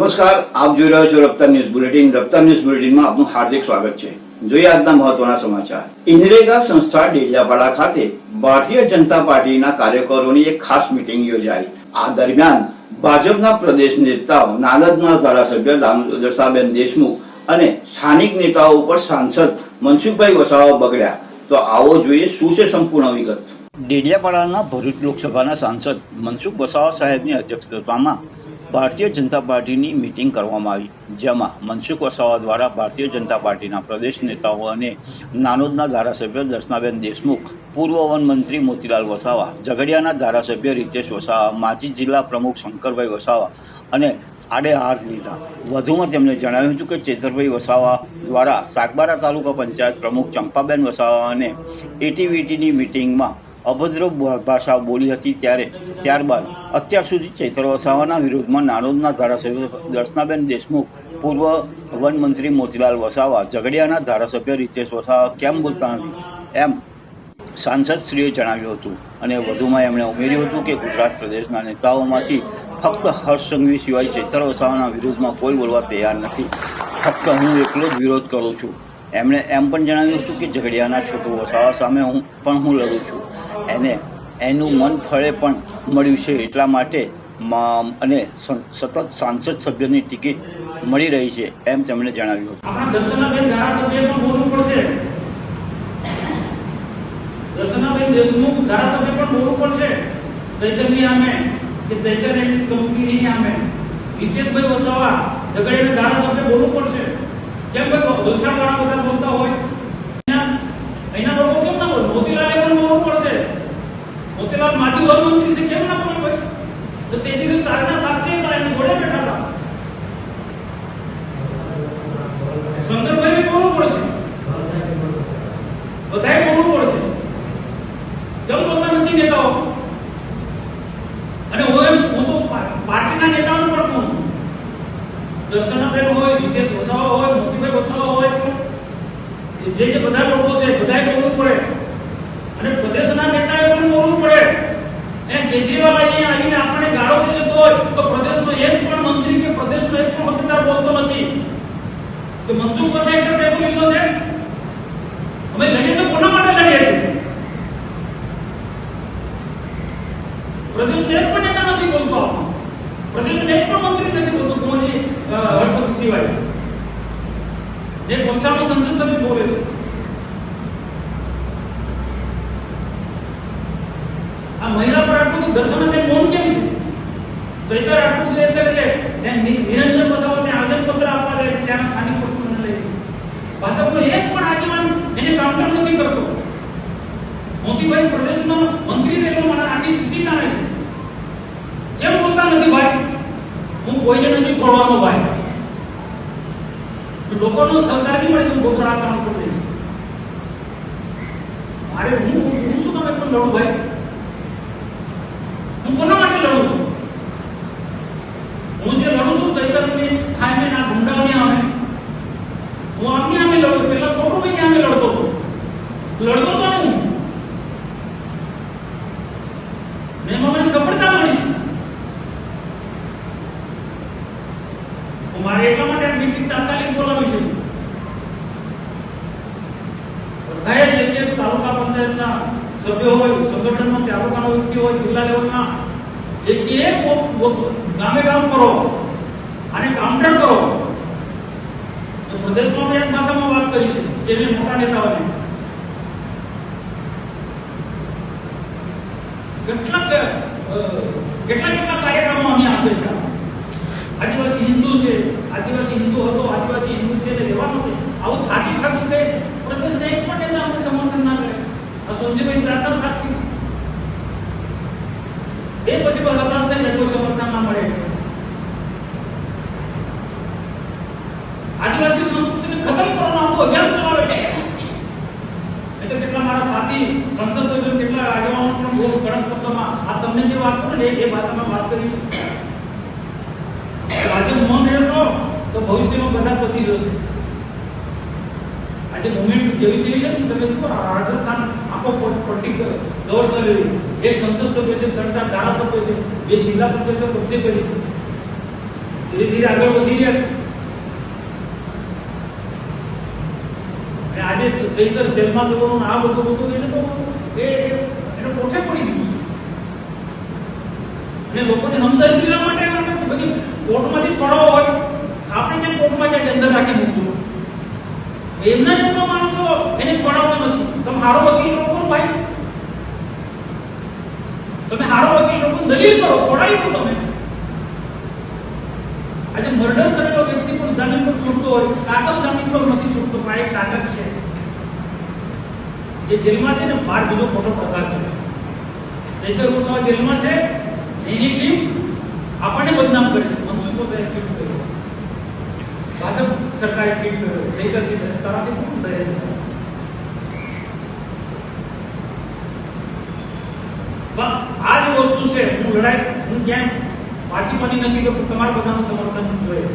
નમસ્કાર, આપ જોઈ રહ્યો છો Raftaar news bulletin. Raftaar news બુલેટિનમાં આપનું હાર્દિક સ્વાગત છે. જોઈએ આજના મહત્વના સમાચાર. ઇન્દ્રેગા સંસ્થા ડેડિયાપાડા ખાતે ભારતીય જનતા પાર્ટીના કાર્યકરોની એક ખાસ મિટિંગ યોજાઈ. આ દરમિયાન ભાજપના પ્રદેશ નેતાઓ નાદદના ધારાસભ્ય દર્શાબેન દેશમુખ અને સ્થાનિક નેતાઓ ઉપર સાંસદ મનસુખભાઈ વસાવા બગડ્યા. તો આવો જોઈએ શું છે સંપૂર્ણ વિગત. ડેડિયાપાડાના ભરૂચ લોકસભાના સાંસદ મનસુખ વસાવા સાહેબની અધ્યક્ષતામાં ભારતીય જનતા પાર્ટીની મિટિંગ કરવામાં આવી, જેમાં મનસુખ વસાવા દ્વારા ભારતીય જનતા પાર્ટીના પ્રદેશ નેતાઓ અને નાનોદના ધારાસભ્ય દર્શનાબેન દેશમુખ, પૂર્વ વન મંત્રી મોતીલાલ વસાવા, ઝઘડિયાના ધારાસભ્ય રીતેશ વસાવા, માજી જિલ્લા પ્રમુખ શંકરભાઈ વસાવા અને આડે હાર લીધા. વધુમાં તેમણે જણાવ્યું હતું કે ચેતરભાઈ વસાવા દ્વારા સાગબારા તાલુકા પંચાયત પ્રમુખ ચંપાબેન વસાવા અને એટીવીટીની મિટિંગમાં અભદ્ર ભાષા બોલી હતી ત્યારે, ત્યારબાદ અત્યાર સુધી ચૈત્ર વસાવાના વિરોધમાં નાનોદના ધારાસભ્ય દર્શનાબેન દેશમુખ, પૂર્વ વન મંત્રી મોતીલાલ વસાવા, ઝઘડિયાના ધારાસભ્ય રીતેશ વસાવા કેમ બોલતા નથી? એમ સાંસદશ્રીએ જણાવ્યું હતું અને વધુમાં એમણે ઉમેર્યું હતું કે ગુજરાત પ્રદેશના નેતાઓમાંથી ફક્ત હર્ષ સંઘવી સિવાય ચૈત્ર વસાવાના વિરોધમાં કોઈ બોલવા તૈયાર નથી. ફક્ત હું એકલો જ વિરોધ કરું છું. એમણે એમ પણ જણાવ્યું હતું કે ઝઘડિયાના છોટુ વસાવા સામે હું પણ હું લડું છું. એને એનું મન ફળે પણ મળ્યું છે એટલા માટે અને સતત સાંસદ સભ્યની ટિકિટ મળી રહી છે એમ તેમણે જણાવ્યું દર્શનાબેન મોતીલાલે પણ બોલવું પડશે મોતીલાલ માજી વરમંત્રી છે, કેમ ના પણ ભાઈ તો તે તો તારના સાક્ષી હતા એને ઘોડે બેઠા હતા. બોલવું પડશે. બધાએ બોલવું પડશે. કેમ બોલતા નથી નેતાઓ. અને હું એમ, હું તો પાર્ટીના નેતાઓને પણ કહું છું. દર્શનાબેન હોય રીતેશ વસાવા હોય, મોતીભાઈ વસાવા હોય જે જે બધા લોકો છે, બધાએ બોલવું પડે. અને પ્રદેશના નેતા કેજરીવાલ અહીંયા આવીને આપણે ગાળો કરી જતો હોય તો પ્રદેશનો એક પણ મંત્રી કે પ્રદેશનો એક પણ મતદાર બોલતો નથી. કે મનસુખ પાસે એક ટેબલ લીધો છે? અમે લડીએ છીએ, કોના માટે લડીએ છીએ? પ્રદેશનો એક પણ નેતા નથી બોલતો. પ્રદેશનો એક પણ મંત્રી નથી બોલતો કોજી હરપત સિવાય. એક વલસાડનો સંસદ સભ્ય બોલે છે. આ મહિલા પર આટલું બધું અને મૌન કેમ છે? ચૈતર આટલું એ કરે છે ત્યાં નિરંજન બસાવો ત્યાં આવેદનપત્ર આપવા જાય છે ત્યાં સ્થાનિક પક્ષોને લઈ ભાજપનો એક પણ આગેવાન એને કાઉન્ટર નથી કરતો. મોતીભાઈ પ્રદેશનો મંત્રી રહેલો મને આટલી સ્થિતિ ના છે. કેમ બોલતા નથી ભાઈ? હું કોઈને નથી છોડવાનો ભાઈ. લોકોનો સહકાર નહીં મળે તો ગોતરા કામ છોડી દઈશ. મારે હું શું તમે પણ લડું ભાઈ? હું કોના માટે લડું છું હું જે લડું છું ચૈતન્યની સામે ના ગુંડાઓની સામે હું આમની સામે લડું પેલા છોટો ભાઈ સામે લડતો હતો લડતો તો નહીં હું ને એમાં મને સફળતા મળી છે હું મારે એટલા માટે આ મીટિંગ તાત્કાલિક બોલાવી છે બધાએ જે જે તાલુકા પંચાયતના સભ્યો હોય સંગઠનનો તાલુકાનો વ્યક્તિ હોય, જિલ્લા લેવલના, એક એક ગામે ગામ કરો અને કાઉન્ટર કરો. તો પ્રદેશમાં એક ભાષામાં વાત કરી છે જેને મોટા નેતાઓને. કેટલાક કેટલા કેટલા કાર્યક્રમો અમે આપે છે આદિવાસી હિન્દુ છે, આદિવાસી હિન્દુ હતો આદિવાસી હિન્દુ છે એટલે રહેવાનું છે આવું છાતી ઠાકુર કહે છે પ્રદેશને એક પણ નેતા અમને સમર્થન ના કરે આ સંજયભાઈ દાતા સાક્ષી છે. એ પછી બસ હતાશ થઈને કોઈ સમર્થન ના મળે આદિવાસી સંસ્કૃતિને ખતમ કરવાનું આખું અભિયાન ચલાવે છે એટલે કેટલા મારા સાથી સંસદ સભ્યો કેટલા આગેવાનો પણ બહુ કડક શબ્દોમાં આ તમને જે વાત કરું ને એ ભાષામાં વાત કરી આજે મૌન રહેશો તો ભવિષ્યમાં બધા પતી જશે. આજે મુમેન્ટ જેવી જેવી નથી તમે જુઓ, રાજસ્થાન આખો પર્ટિક્યુલર ગવર્નર એક સંસદ સભ્ય છે, ત્રણ ચાર ધારાસભ્ય છે, બે જિલ્લા પંચાયતો કબજે કરી છે. ધીરે ધીરે આગળ વધી રહ્યા છે. આજે ચૈતર જેલમાં જવાનું આ બધું બધું એને તો એ, એને પોતે પડી ગયું અને લોકોને હમદર્દી લેવા માટે આપણે બધી કોર્ટમાંથી છોડાવો હોય, આપણે જે કોર્ટમાં જાય અંદર રાખી મૂકજો. એમના જેટલો માણસો એને છોડાવવો નથી. તમે હારો વકીલ લોકો ભાઈ? તમે હારો વકીલ લોકો દલીલ કરો, છોડાવી દો તમે. આજે મર્ડર કરેલો વ્યક્તિ પણ જામીન પર છૂટતો હોય કાગળ જામીન પર નથી છૂટતો, પણ આ એક કાગળ છે. એ જેલમાં છે ને બાર બીજો મોટો પ્રચાર કરે જેલમાં છે ટીમ આપણને બદનામ કરે છે. મનસુખ વસાવાએ ટ્વીટ કર્યો ભાજપ સરકારે ટ્વીટ કર્યું ચૈતરથી તારાથી કોણ ડરે છે? આ જે વસ્તુ છે. હું લડાઈ હું ક્યાંય પાછી બની નથી કે તમારા બધાનું સમર્થન જોઈએ.